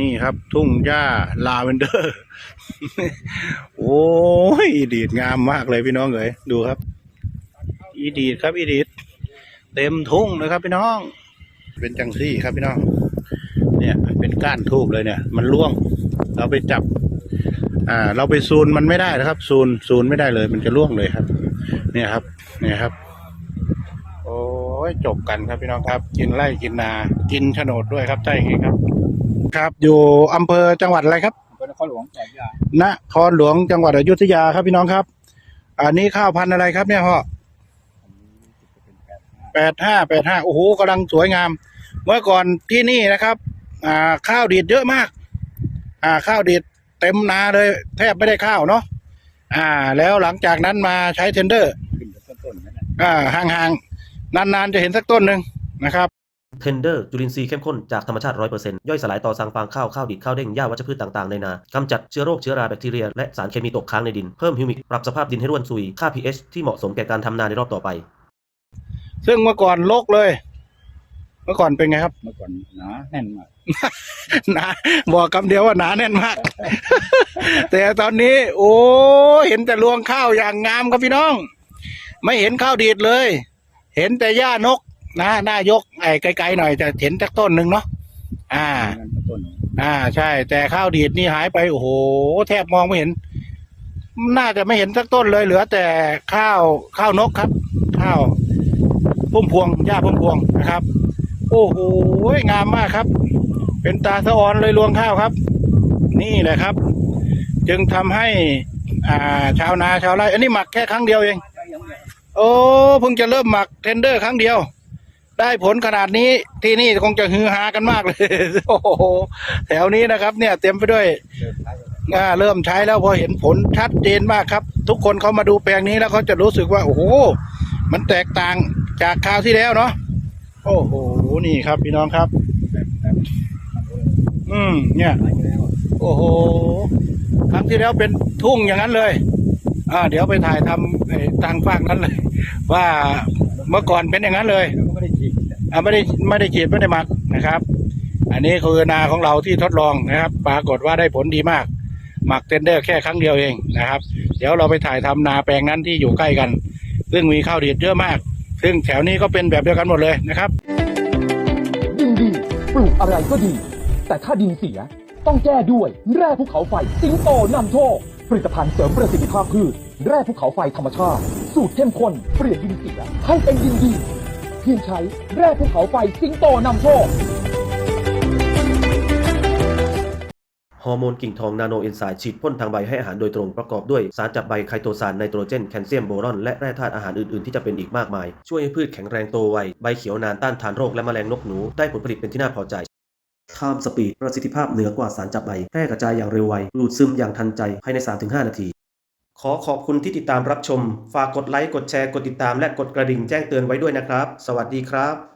นี่ครับ ทุ่งหญ้าลาเวนเดอร์ โอ้ยอีดีดงามมากเลยพี่น้องเอ๋ยดูครับ อีดีดครับ อีดีดเต็มทุ่งเลยครับพี่น้อง เป็นจังซี่ครับพี่น้อง เนี่ยเป็นก้านทูบเลยเนี่ย มันร่วง เราไปจับ อ่า เราไปซูนมันไม่ได้นะครับ ซูนซูนไม่ได้เลย มันจะร่วงเลยครับ เนี่ยครับ เนี่ยครับโอ้ยจบกันครับพี่น้องครับ กินไร่กินนา กินโฉนดด้วยครับใช่ไหมครับ ครับ อยู่อำเภอจังหวัดอะไรครับเป็นนครหลวงแก่ยานครหลวงจังหวัดอยุธยาครับพี่น้องครับ อันนี้ข้าวพันธุ์อะไรครับเนี่ยพ่อแปดห้าแปดห้าโอ้โหกำลังสวยงาม เมื่อก่อนที่นี่นะครับ อ่าข้าวดีดเยอะมาก อ่าข้าวดีดเต็มนาเลย แทบไม่ได้ข้าวเนาะอ่า แล้วหลังจากนั้นมาใช้เทนเดอร์ ขึ้นจากต้นๆนั่นแหละ อ่าห่างๆนานๆจะเห็นสักต้นหนึ่งนะครับ เทนเดอร์จุลินทรีย์เข้มข้นจากธรรมชาติ 100%ย่อยสลายต่อสังฟางข้าว ข้าวดิบข้าวเด้งหญ้าวัชพืชต่างๆ ในนากำจัดเชื้อโรคเชื้อราแบคทีเรีย และสารเคมีตกค้างในดิน เพิ่มฮิวมิกปรับสภาพดินให้ร่วนซุย ค่า pH ที่เหมาะสมแก่การทำนาในรอบต่อไป ซึ่งเมื่อก่อนโลกเลย เมื่อก่อนเป็นไงครับ เมื่อก่อนหนาแน่นมาก หนาบอกคำเดียวว่าหนาแน่นมาก แต่ตอนนี้ โอ้เห็นแต่รวงข้าวอย่างงามครับพี่น้อง ไม่เห็นข้าวดีดเลย เห็นแต่หญ้านก นะหน้ายกไอ้ไกลๆหน่อยจะเห็นสักต้นหนึ่งเนาะอ่า นั่นต้นอ่า ใช่ แต่ข้าวดีดนี่หายไปโอ้โหแทบมองไม่เห็น น่าจะไม่เห็นสักต้นเลยเหลือ แต่ข้าวข้าวนกครับ ข้าวพุ่มพวงหญ้าพุ่มพวงนะครับ โอ้โหงามมากครับ เป็นตาสะออนเลยรวงข้าวครับ นี่แหละครับ จึงทำให้ อ่า ชาวนาชาวไร่อันนี้หมักแค่ครั้งเดียวเอง โอ้เพิ่งจะเริ่มหมักเทนเดอร์ครั้งเดียว ได้ผลขนาดนี้ที่นี่คงจะฮือฮากันมากเลย โอ้โหแถวนี้นะครับ เนี่ยเต็มไปด้วยเดินท้ายอ่าเริ่มใช้แล้วพอเห็นผลชัดเจนมากครับ ทุกคนเขามาดูแปลงนี้แล้วเขาจะรู้สึกว่า โอ้โห มันแตกต่างจากคราวที่แล้วเนาะโอ้โหนี่ครับ พี่น้องครับ อืม เนี่ย โอ้โหครั้งที่แล้วเป็นทุ่งอย่างนั้นเลย อ่า เดี๋ยวไปถ่ายทำทางฟากนั้นเลย ว่าเมื่อก่อนเป็นอย่างนั้นเลย อ่าไม่ได้ไม่ได้ฉีดไม่ได้หมักนะครับ อันนี้คือนาของเราที่ทดลองนะครับ ปรากฏว่าได้ผลดีมาก หมักเทนเดอร์แค่ครั้งเดียวเองนะครับ เดี๋ยวเราไปถ่ายทำนาแปลงนั้นที่อยู่ใกล้กัน ซึ่งมีข้าวดีดเยอะมาก ซึ่งแถวนี้ก็เป็นแบบเดียวกันหมดเลยนะครับ ดินดีปลูกอะไรก็ดี แต่ถ้าดินเสียต้องแก้ด้วยแร่ภูเขาไฟสิงโตนำโชคผลิตภัณฑ์เสริมประสิทธิภาพพืชแร่ภูเขาไฟธรรมชาติ สูตรเข้มข้นเปลี่ยนดินเสียให้เป็นดินดี เพียงใช้แร่ภูเขาไฟสิงโตนำโชค ฮอร์โมนกิ่งทองนาโนเอนไซม์ฉีดพ่นทางใบให้อาหารโดยตรงประกอบด้วยสารจับใบไคโตซานไนโตรเจนแคลเซียมโบรอนและแร่ธาตุอาหารอื่น ๆ ที่จะเป็นอีกมากมาย ช่วยให้พืชแข็งแรงโตไว ใบเขียวนานต้านทานโรคและแมลงนกหนู ได้ผลผลิตเป็นที่น่าพอใจ Time Speed ประสิทธิภาพเหนือกว่าสารจับใบแพร่กระจายอย่างเร็วไวดูดซึมอย่างทันใจภายใน 3-5 นาที ขอขอบคุณที่ติดตามรับชม ฝากกดไลค์ กดแชร์ กดติดตาม และกดกระดิ่งแจ้งเตือนไว้ด้วยนะครับ สวัสดีครับ